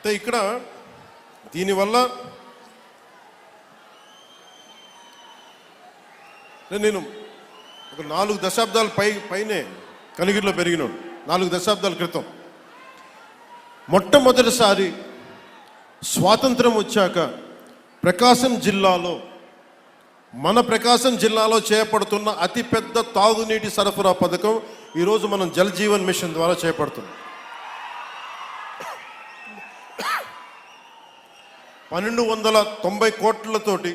అయితే ఇక్కడ దీనివల్ల నేను ఒక నాలుగు దశాబ్దాల పై పైనే కనిగిరిలో పెరిగినాడు. నాలుగు దశాబ్దాల క్రితం. మొట్టమొదటిసారి స్వాతంత్రం వచ్చాక ప్రకాశం జిల్లాలో మన ప్రకాశం జిల్లాలో చేపడుతున్న అతిపెద్ద తాగునీటి సరఫరా పథకం ఈరోజు మనం జల్ జీవన్ మిషన్ ద్వారా చేపడుతున్నాం. పన్నెండు వందల తొంభై కోట్లతోటి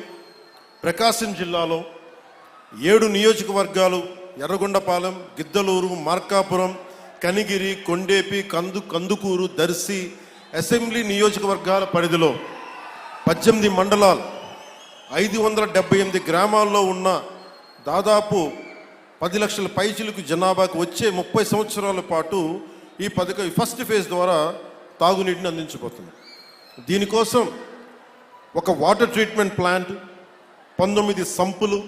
ప్రకాశం జిల్లాలో ఏడు నియోజకవర్గాలు ఎర్రగొండపాలెం గిద్దలూరు మార్కాపురం కనిగిరి కొండేపి కందు కందుకూరు దర్శి అసెంబ్లీ నియోజకవర్గాల పరిధిలో పద్దెనిమిది మండలాలు ఐదు వందల డెబ్బై ఎనిమిది గ్రామాల్లో ఉన్న దాదాపు పది లక్షల పైచిలకు జనాభాకు వచ్చే ముప్పై సంవత్సరాల పాటు ఈ పథకం ఫస్ట్ ఫేజ్ ద్వారా తాగునీటిని అందించబోతుంది. దీనికోసం ఒక వాటర్ ట్రీట్మెంట్ ప్లాంట్ పంతొమ్మిది సంపులు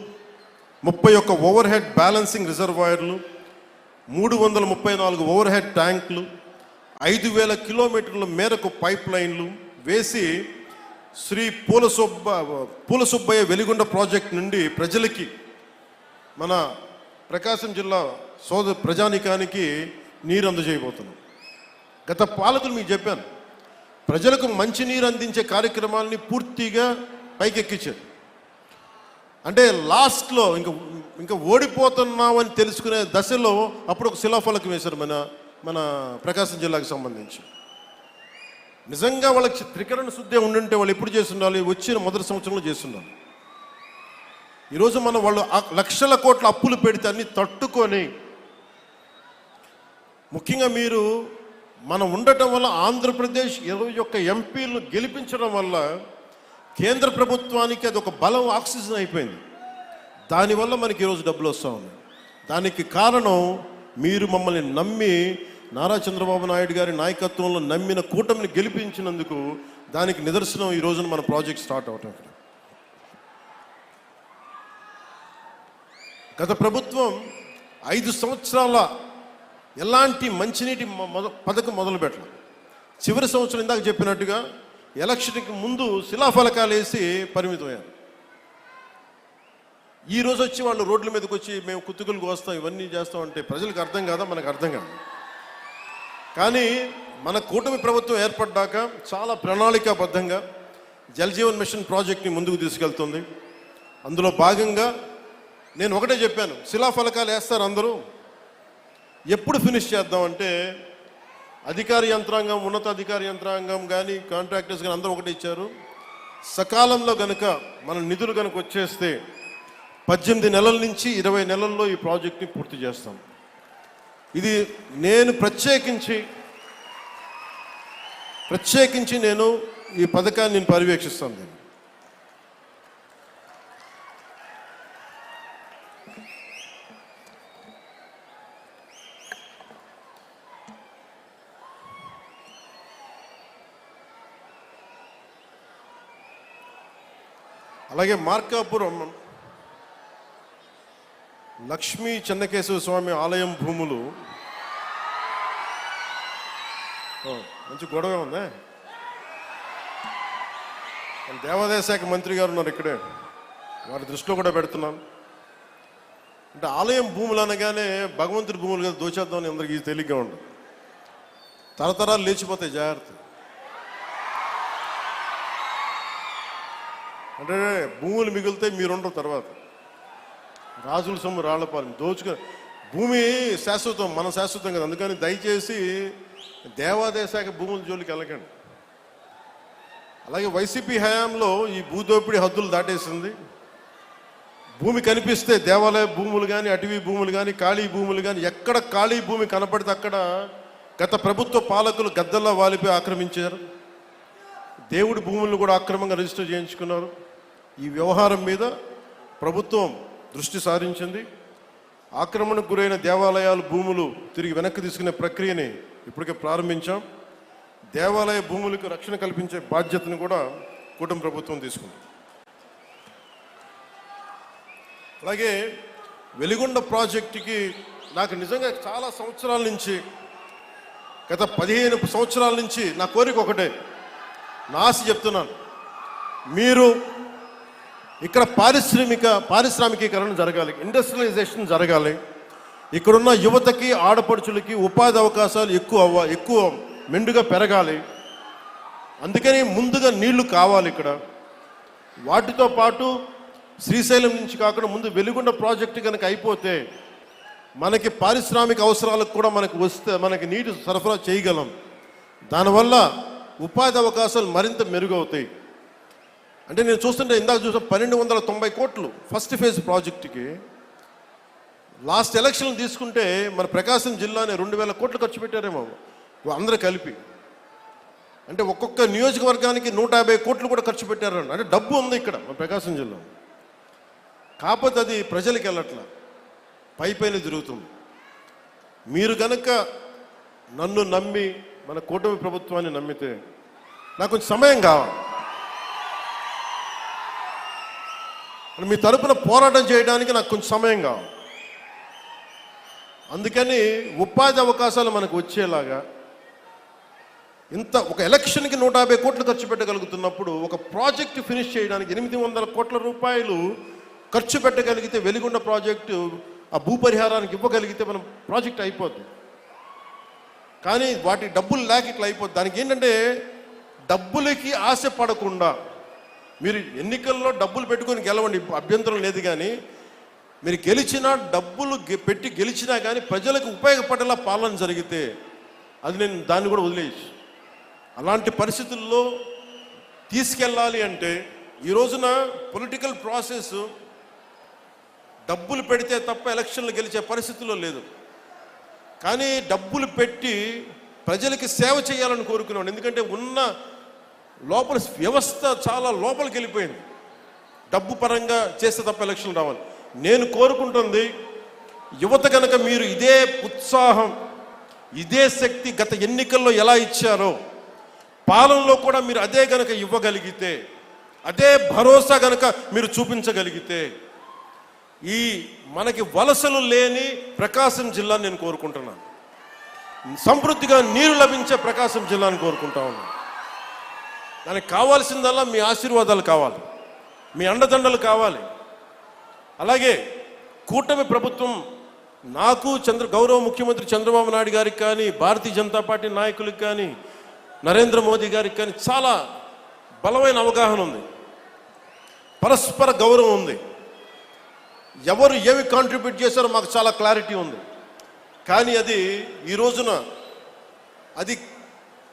ముప్పై ఒక్క ఓవర్ హెడ్ బ్యాలెన్సింగ్ రిజర్వాయర్లు మూడు వందల ముప్పై నాలుగు ఓవర్ హెడ్ ట్యాంకులు ఐదు వేల కిలోమీటర్ల మేరకు పైప్ లైన్లు వేసి శ్రీ పూల సుబ్బ పూల సుబ్బయ్య వెలిగొండ ప్రాజెక్ట్ నుండి ప్రజలకి మన ప్రకాశం జిల్లా సోద ప్రజానికానికి నీరు అందజేయబోతున్నాం గత పాలకులు మీకు చెప్పాను. ప్రజలకు మంచినీరు అందించే కార్యక్రమాలని పూర్తిగా పైకెక్కించారు. అంటే లాస్ట్లో ఇంకా ఇంకా ఓడిపోతున్నామని తెలుసుకునే దశలో అప్పుడు ఒక శిలాఫలకం వేశారు మన మన ప్రకాశం జిల్లాకు సంబంధించి. నిజంగా వాళ్ళకి త్రికరణ శుద్ధి ఉండుంటే వాళ్ళు ఎప్పుడు చేస్తుండాలి? వచ్చిన మొదటి సంవత్సరంలో చేస్తుండాలి. ఈరోజు మనం వాళ్ళు లక్షల కోట్ల అప్పులు పెడితే అన్ని తట్టుకొని ముఖ్యంగా మీరు మనం ఉండటం వల్ల ఆంధ్రప్రదేశ్ ఇరవై ఒక్క ఎంపీలు గెలిపించడం వల్ల కేంద్ర ప్రభుత్వానికి అది ఒక బలం ఆక్సిజన్ అయిపోయింది. దానివల్ల మనకి ఈరోజు డబ్బులు వస్తూ ఉన్నాయి. దానికి కారణం మీరు మమ్మల్ని నమ్మి నారా చంద్రబాబు నాయుడు గారి నాయకత్వంలో నమ్మిన కూటమిని గెలిపించినందుకు దానికి నిదర్శనం ఈ రోజున మన ప్రాజెక్ట్ స్టార్ట్ అవటం ఇక్కడ. గత ప్రభుత్వం ఐదు సంవత్సరాల ఎలాంటి మంచినీటి పథకం మొదలు పెట్టడం చివరి సంవత్సరం ఇందాక చెప్పినట్టుగా ఎలక్షన్కి ముందు శిలాఫలకాలు వేసి పరిమితమయ్యారు. ఈ రోజు వచ్చి వాళ్ళు రోడ్ల మీదకి వచ్చి మేము కుత్తుకలు కోస్తాం ఇవన్నీ చేస్తాం అంటే ప్రజలకు అర్థం కాదా? మనకు అర్థం కాదు. కానీ మన కూటమి ప్రభుత్వం ఏర్పడ్డాక చాలా ప్రణాళికాబద్ధంగా జల్ జీవన్ మిషన్ ప్రాజెక్ట్ని ముందుకు తీసుకెళ్తుంది. అందులో భాగంగా నేను ఒకటే చెప్పాను శిలాఫలకాలు వేస్తారు అందరూ. ఎప్పుడు ఫినిష్ చేద్దామంటే అధికార యంత్రాంగం ఉన్నతాధికార యంత్రాంగం కానీ కాంట్రాక్టర్స్ కానీ అందరూ ఒకటి ఇచ్చారు. సకాలంలో కనుక మన నిధులు కనుక వచ్చేస్తే పద్దెనిమిది నెలల నుంచి ఇరవై నెలల్లో ఈ ప్రాజెక్ట్ని పూర్తి చేస్తాం. ఇది నేను ప్రత్యేకించి ప్రత్యేకించి నేను ఈ పథకాన్ని నేను పర్యవేక్షిస్తాను అలాగే మార్కాపురం లక్ష్మీ చెన్నకేశవ స్వామి ఆలయం భూములు. మంచి గొడవ ఉందా. దేవాదాయ శాఖ మంత్రి గారు ఉన్నారు ఇక్కడే. వారి దృష్టిలో కూడా పెడుతున్నాను. అంటే ఆలయం భూములు అనగానే భగవంతుడి భూములు కదా దోచేద్దామని అందరికీ తేలిగ్గా ఉండదు తరతరాలు లేచిపోతాయి జాగ్రత్త. అంటే భూములు మిగిలితే మీరుండరు తర్వాత. రాజుల సొమ్ము రాళ్ళపాలెం దోచుకు. భూమి శాశ్వతం మన శాశ్వతం కదా. అందుకని దయచేసి దేవాదాయ శాఖ భూముల జోలికి వెళ్ళకండి. అలాగే వైసీపీ హయాంలో ఈ భూదోపిడి హద్దులు దాటేసింది. భూమి కనిపిస్తే దేవాలయ భూములు కానీ అటవీ భూములు కానీ ఖాళీ భూములు కానీ ఎక్కడ ఖాళీ భూమి కనపడితే అక్కడ గత ప్రభుత్వ పాలకులు గద్దల్లా వాలిపోయి ఆక్రమించారు. దేవుడి భూములను కూడా అక్రమంగా రిజిస్టర్ చేయించుకున్నారు. ఈ వ్యవహారం మీద ప్రభుత్వం దృష్టి సారించింది. ఆక్రమణకు గురైన దేవాలయాలు భూములు తిరిగి వెనక్కి తీసుకునే ప్రక్రియని ఇప్పటికే ప్రారంభించాం. దేవాలయ భూములకు రక్షణ కల్పించే బాధ్యతను కూడా కూటమి ప్రభుత్వం తీసుకుంది. అలాగే వెలిగొండ ప్రాజెక్టుకి నాకు నిజంగా చాలా సంవత్సరాల నుంచి గత పదిహేను సంవత్సరాల నుంచి నా కోరిక ఒకటే. నాసి చెప్తున్నాను. మీరు ఇక్కడ పారిశ్రామిక పారిశ్రామికీకరణ జరగాలి ఇండస్ట్రియలైజేషన్ జరగాలి. ఇక్కడున్న యువతకి ఆడపడుచులకి ఉపాధి అవకాశాలు ఎక్కువ అవ్వ ఎక్కువ మెండుగా పెరగాలి. అందుకని ముందుగా నీళ్ళు కావాలి ఇక్కడ. వాటితో పాటు శ్రీశైలం నుంచి కాకుండా ముందు వెలుగుండ ప్రాజెక్టు కనుక అయిపోతే మనకి పారిశ్రామిక అవసరాలకు కూడా మనకు వస్తే మనకి నీటి సరఫరా చేయగలం. దానివల్ల ఉపాధి అవకాశాలు మరింత మెరుగవుతాయి. అంటే నేను చూస్తుంటే ఇందాక చూసిన పన్నెండు వందల తొంభై కోట్లు ఫస్ట్ ఫేజ్ ప్రాజెక్టుకి. లాస్ట్ ఎలక్షన్ తీసుకుంటే మన ప్రకాశం జిల్లానే రెండు వేల కోట్లు ఖర్చు పెట్టారేమో. అందరూ కలిపి. అంటే ఒక్కొక్క నియోజకవర్గానికి నూట యాభై కోట్లు కూడా ఖర్చు పెట్టారని. అంటే డబ్బు ఉంది ఇక్కడ మన ప్రకాశం జిల్లా కాకపోతే అది ప్రజలకు వెళ్ళట్ల. పై పైన తిరుగుతుంది. మీరు కనుక నన్ను నమ్మి మన కూటమి ప్రభుత్వాన్ని నమ్మితే నాకు కొంచెం సమయం కావాలి. మీ తరపున పోరాటం చేయడానికి నాకు కొంచెం సమయం కావాలి. అందుకని ఉపాధి అవకాశాలు మనకు వచ్చేలాగా ఇంత ఒక ఎలక్షన్కి నూట యాభై కోట్లు ఖర్చు పెట్టగలుగుతున్నప్పుడు ఒక ప్రాజెక్టు ఫినిష్ చేయడానికి ఎనిమిది వందల కోట్ల రూపాయలు ఖర్చు పెట్టగలిగితే వెలిగొండ ప్రాజెక్టు ఆ భూ పరిహారానికి ఇవ్వగలిగితే మనం ప్రాజెక్ట్ అయిపోద్ది. కానీ వాటి డబ్బులు లేక ఇట్లా అయిపోద్ది. దానికి ఏంటంటే డబ్బులకి ఆశ పడకుండా మీరు ఎన్నికల్లో డబ్బులు పెట్టుకొని గెలవండి అభ్యంతరం లేదు కానీ మీరు గెలిచినా డబ్బులు పెట్టి గెలిచినా కానీ ప్రజలకు ఉపయోగపడేలా పాలన జరిగితే అది నేను దాన్ని కూడా వదిలేసి అలాంటి పరిస్థితుల్లో తీసుకెళ్ళాలి అంటే ఈ రోజున పొలిటికల్ ప్రాసెస్ డబ్బులు పెడితే తప్ప ఎలక్షన్లు గెలిచే పరిస్థితుల్లో లేదు. కానీ డబ్బులు పెట్టి ప్రజలకి సేవ చేయాలని కోరుకున్నాను ఎందుకంటే ఉన్న లోపల వ్యవస్థ చాలా లోపలికి వెళ్ళిపోయింది. డబ్బు పరంగా చేస్తే తప్ప ఎలక్షన్ రావాలి. నేను కోరుకుంటుంది యువత కనుక మీరు ఇదే ఉత్సాహం ఇదే శక్తి గత ఎన్నికల్లో ఎలా ఇచ్చారో పాలనలో కూడా మీరు అదే గనక ఇవ్వగలిగితే అదే భరోసా గనక మీరు చూపించగలిగితే ఈ మనకి వలసలు లేని ప్రకాశం జిల్లాని నేను కోరుకుంటున్నాను. సమృద్ధిగా నీరు లభించే ప్రకాశం జిల్లాని కోరుకుంటా ఉన్నాను. దానికి కావాల్సిందల్లా మీ ఆశీర్వాదాలు కావాలి. మీ అండదండలు కావాలి. అలాగే కూటమి ప్రభుత్వం నాకు చంద్ర గౌరవ ముఖ్యమంత్రి చంద్రబాబు నాయుడు గారికి కానీ భారతీయ జనతా పార్టీ నాయకులకు కానీ నరేంద్ర మోదీ గారికి కానీ చాలా బలమైన అవగాహన ఉంది. పరస్పర గౌరవం ఉంది. ఎవరు ఏమి కాంట్రిబ్యూట్ చేశారో మాకు చాలా క్లారిటీ ఉంది. కానీ అది ఈ రోజున అది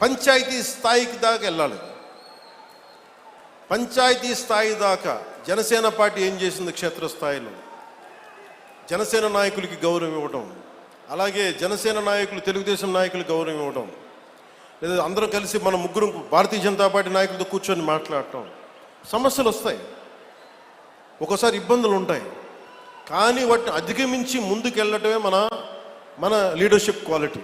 పంచాయతీ స్థాయికి దాకా వెళ్ళాలి. పంచాయతీ స్థాయి దాకా జనసేన పార్టీ ఏం చేసింది క్షేత్రస్థాయిలో జనసేన నాయకులకి గౌరవం ఇవ్వటం. అలాగే జనసేన నాయకులు తెలుగుదేశం నాయకులకు గౌరవం ఇవ్వటం. లేదా అందరూ కలిసి మన ముగ్గురు భారతీయ జనతా పార్టీ నాయకులతో కూర్చొని మాట్లాడటం. సమస్యలు వస్తాయి. ఒకసారి ఇబ్బందులు ఉంటాయి. కానీ వాటిని అధిగమించి ముందుకు వెళ్ళటమే మన మన లీడర్షిప్ క్వాలిటీ